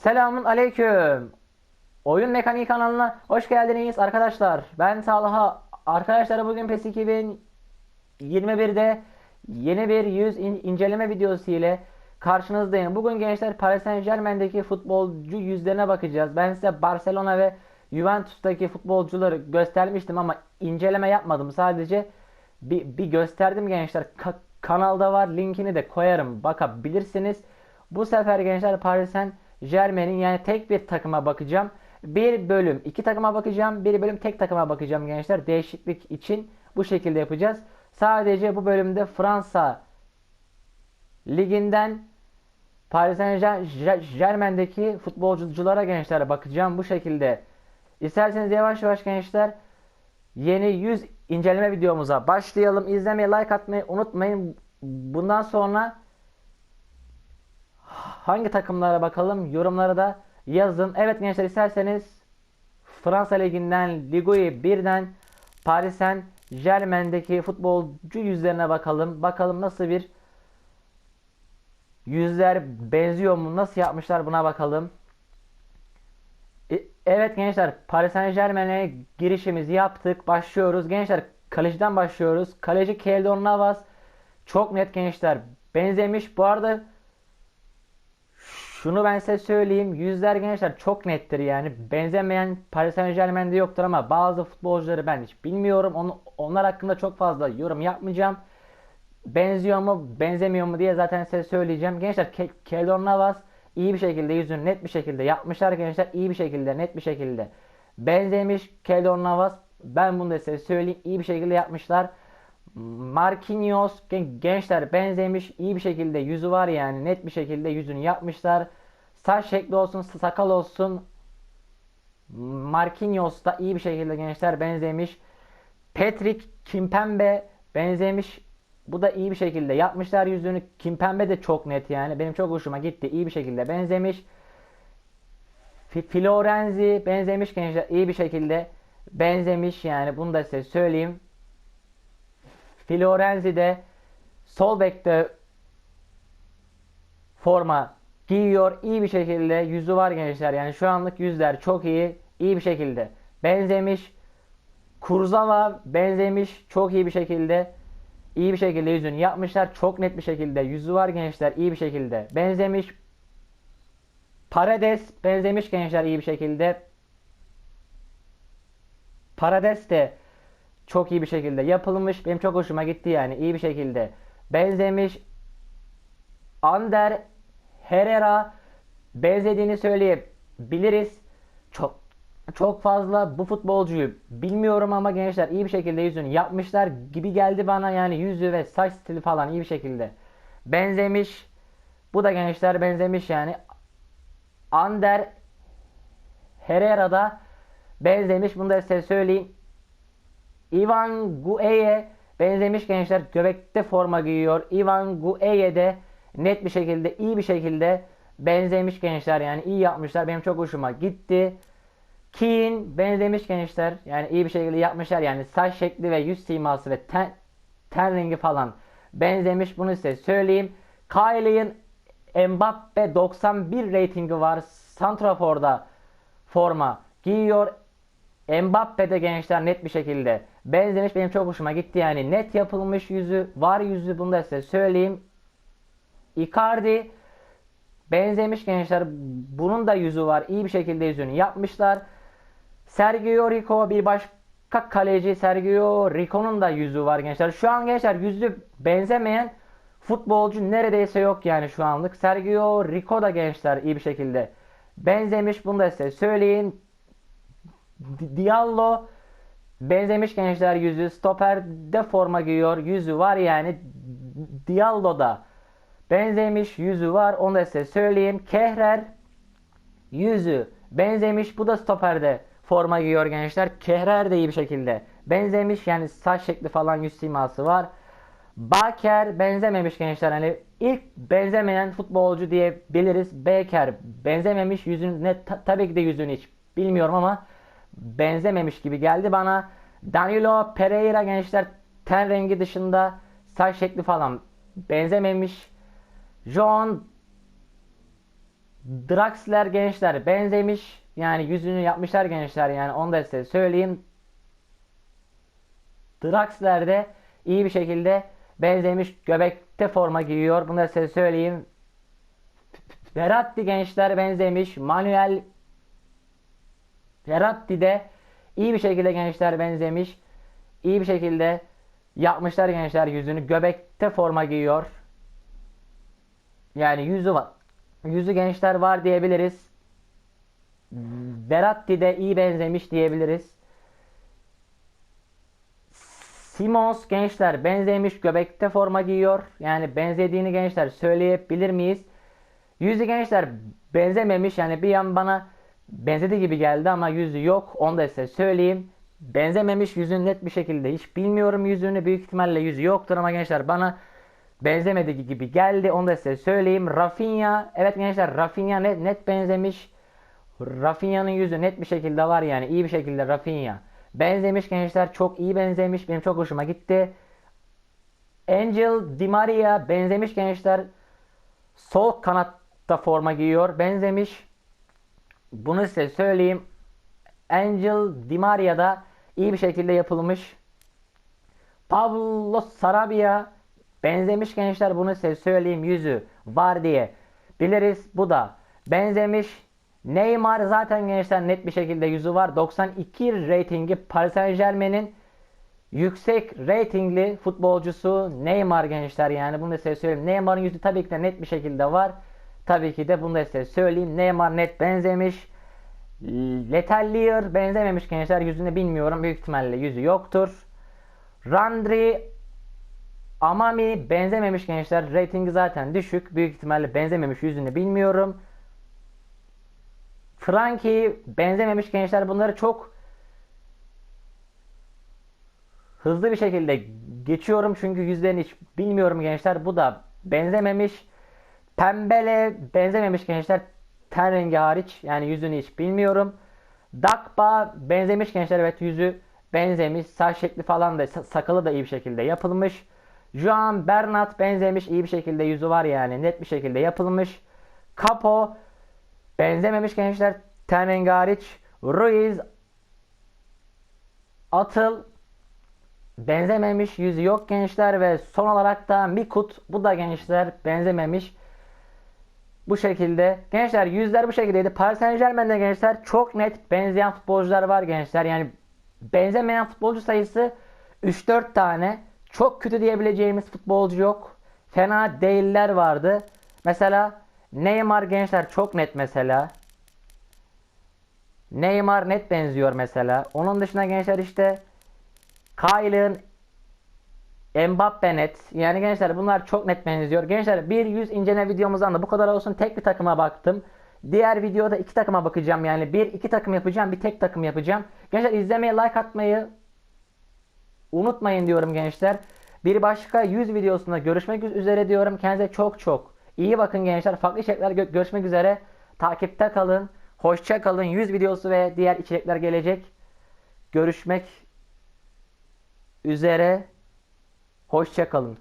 Selamun aleyküm. Oyun Mekaniği kanalına hoş geldiniz arkadaşlar. Ben Talha. Arkadaşlar bugün PES 2021'de yeni bir yüz in- inceleme videosu ile karşınızdayım. Bugün gençler Paris Saint Germain'deki futbolcu yüzlerine bakacağız. Ben size Barcelona ve Juventus'taki futbolcuları göstermiştim ama inceleme yapmadım. Sadece bir, bir gösterdim gençler. Ka- kanalda var. Linkini de koyarım. Bakabilirsiniz. Bu sefer gençler Paris Saint Germain'in yani tek bir takıma bakacağım. Bir bölüm iki takıma bakacağım. Bir bölüm tek takıma bakacağım gençler. Değişiklik için bu şekilde yapacağız. Sadece bu bölümde Fransa liginden Paris Saint Germain'deki futbolculara gençler bakacağım bu şekilde. İsterseniz yavaş yavaş gençler yeni 100 inceleme videomuza başlayalım. İzlemeyi, like atmayı unutmayın. Bundan sonra hangi takımlara bakalım yorumlara da yazın. Evet gençler isterseniz Fransa Ligi'nden Ligue 1'den Paris Saint Germain'deki futbolcu yüzlerine bakalım. Bakalım nasıl bir yüzler benziyor mu? Nasıl yapmışlar buna bakalım. E- Evet gençler Paris Saint Germain'e girişimizi yaptık. Başlıyoruz. Gençler kaleciden başlıyoruz. Kaleci Keldon Navas çok net gençler benzemiş. Bu arada şunu ben size söyleyeyim. Yüzler gençler çok nettir yani. Benzemeyen Paris Saint Germain'de yoktur ama bazı futbolcuları ben hiç bilmiyorum. Onu, onlar hakkında çok fazla yorum yapmayacağım. Benziyor mu benzemiyor mu diye zaten size söyleyeceğim. Gençler Ke- Navas iyi bir şekilde yüzünü net bir şekilde yapmışlar gençler. iyi bir şekilde net bir şekilde benzemiş Keylor Navas. Ben bunu da size söyleyeyim. iyi bir şekilde yapmışlar. Marquinhos gen- gençler benzemiş iyi bir şekilde yüzü var yani net bir şekilde yüzünü yapmışlar. Saç şekli olsun sakal olsun Marquinhos da iyi bir şekilde gençler benzemiş. Patrick Kimpembe benzemiş. Bu da iyi bir şekilde yapmışlar yüzünü. Kimpembe de çok net yani. Benim çok hoşuma gitti. İyi bir şekilde benzemiş. Florenzi benzemiş gençler. iyi bir şekilde benzemiş yani. Bunu da size söyleyeyim. Florenzi de sol bekte forma giyiyor. iyi bir şekilde yüzü var gençler. Yani şu anlık yüzler çok iyi. iyi bir şekilde benzemiş. Kurzawa benzemiş. Çok iyi bir şekilde iyi bir şekilde yüzünü yapmışlar. Çok net bir şekilde yüzü var gençler. iyi bir şekilde benzemiş. Paredes benzemiş gençler iyi bir şekilde. Paredes de çok iyi bir şekilde yapılmış. Benim çok hoşuma gitti yani. iyi bir şekilde benzemiş. Ander Herrera benzediğini söyleyebiliriz. Çok çok fazla bu futbolcuyu bilmiyorum ama gençler iyi bir şekilde yüzünü yapmışlar gibi geldi bana yani yüzü ve saç stili falan iyi bir şekilde benzemiş. Bu da gençler benzemiş yani. Ander Herrera da benzemiş. Bunu da size söyleyeyim. Ivan Gueye benzemiş gençler. Göbekte forma giyiyor. Ivan Gueye de net bir şekilde iyi bir şekilde benzemiş gençler. Yani iyi yapmışlar. Benim çok hoşuma gitti. Keane benzemiş gençler. Yani iyi bir şekilde yapmışlar. Yani saç şekli ve yüz siması ve ten, ten rengi falan benzemiş. Bunu size söyleyeyim. Kylian Mbappe 91 ratingi var. Santrafor'da forma giyiyor. Mbappe de gençler net bir şekilde benzemiş. Benim çok hoşuma gitti yani. Net yapılmış yüzü, var yüzü bunu da size söyleyeyim. Icardi benzemiş gençler. Bunun da yüzü var. İyi bir şekilde yüzünü yapmışlar. Sergio Rico bir başka kaleci. Sergio Rico'nun da yüzü var gençler. Şu an gençler yüzü benzemeyen futbolcu neredeyse yok yani şu anlık. Sergio Rico da gençler iyi bir şekilde benzemiş. Bunu da size söyleyeyim. Di- Diallo benzemiş gençler yüzü. Stoperde forma giyiyor. Yüzü var yani. Diallo da benzemiş. Yüzü var. Onu da size söyleyeyim. Kehrer yüzü benzemiş. Bu da stoperde forma giyiyor gençler. Kehrer de iyi bir şekilde benzemiş. Yani saç şekli falan yüz siması var. Baker benzememiş gençler. Hani ilk benzemeyen futbolcu diyebiliriz. Baker benzememiş. Yüzünü ne ta- tabii ki de yüzünü hiç bilmiyorum ama benzememiş gibi geldi bana. Danilo Pereira gençler ten rengi dışında saç şekli falan benzememiş. John Draxler gençler benzemiş. Yani yüzünü yapmışlar gençler yani onu da size söyleyeyim. Draxler de iyi bir şekilde benzemiş. Göbekte forma giyiyor. Bunu da size söyleyeyim. Verratti gençler benzemiş. Manuel Verratti de iyi bir şekilde gençler benzemiş. İyi bir şekilde yapmışlar gençler yüzünü. Göbekte forma giyiyor. Yani yüzü var. Yüzü gençler var diyebiliriz. Verratti de iyi benzemiş diyebiliriz. Simons gençler benzemiş göbekte forma giyiyor. Yani benzediğini gençler söyleyebilir miyiz? Yüzü gençler benzememiş. Yani bir an bana benzedi gibi geldi ama yüzü yok. Onu da size söyleyeyim. Benzememiş yüzünü net bir şekilde hiç bilmiyorum yüzünü. Büyük ihtimalle yüzü yoktur ama gençler bana benzemedi gibi geldi. Onu da size söyleyeyim. Rafinha. Evet gençler Rafinha net, net benzemiş. Rafinha'nın yüzü net bir şekilde var yani. iyi bir şekilde Rafinha. Benzemiş gençler. Çok iyi benzemiş. Benim çok hoşuma gitti. Angel Di Maria benzemiş gençler. Sol kanatta forma giyiyor. Benzemiş. Bunu size söyleyeyim. Angel Di Maria da iyi bir şekilde yapılmış. Pablo Sarabia benzemiş gençler. Bunu size söyleyeyim. Yüzü var diye biliriz. Bu da benzemiş. Neymar zaten gençler net bir şekilde yüzü var. 92 ratingi Paris Saint Germain'in yüksek ratingli futbolcusu Neymar gençler yani bunu da size söyleyeyim. Neymar'ın yüzü tabii ki de net bir şekilde var. Tabii ki de bunu da size söyleyeyim. Neymar net benzemiş. Letallier benzememiş gençler. Yüzünü bilmiyorum. Büyük ihtimalle yüzü yoktur. Randri Amami benzememiş gençler. Ratingi zaten düşük. Büyük ihtimalle benzememiş. Yüzünü bilmiyorum. Frankie benzememiş gençler. Bunları çok hızlı bir şekilde geçiyorum. Çünkü yüzlerini hiç bilmiyorum gençler. Bu da benzememiş. Pembele benzememiş gençler. Ten rengi hariç. Yani yüzünü hiç bilmiyorum. Dakba benzemiş gençler. Evet yüzü benzemiş. Saç şekli falan da sakalı da iyi bir şekilde yapılmış. Juan Bernat benzemiş. iyi bir şekilde yüzü var yani. Net bir şekilde yapılmış. Capo benzememiş gençler. Ten rengi hariç. Ruiz Atıl benzememiş. Yüzü yok gençler ve son olarak da Mikut bu da gençler benzememiş. Bu şekilde. Gençler yüzler bu şekildeydi. Paris Saint Germain'de gençler çok net benzeyen futbolcular var gençler. Yani benzemeyen futbolcu sayısı 3-4 tane. Çok kötü diyebileceğimiz futbolcu yok. Fena değiller vardı. Mesela Neymar gençler çok net mesela. Neymar net benziyor mesela. Onun dışında gençler işte Kylian Mbappe net. Yani gençler bunlar çok net benziyor. Gençler bir yüz inceleme videomuzdan da bu kadar olsun. Tek bir takıma baktım. Diğer videoda iki takıma bakacağım. Yani bir iki takım yapacağım. Bir tek takım yapacağım. Gençler izlemeye like atmayı unutmayın diyorum gençler. Bir başka 100 videosunda görüşmek üzere diyorum. Kendinize çok çok iyi bakın gençler. Farklı içerikler gö- görüşmek üzere. Takipte kalın. Hoşça kalın. 100 videosu ve diğer içerikler gelecek. Görüşmek üzere. Hoşça kalın.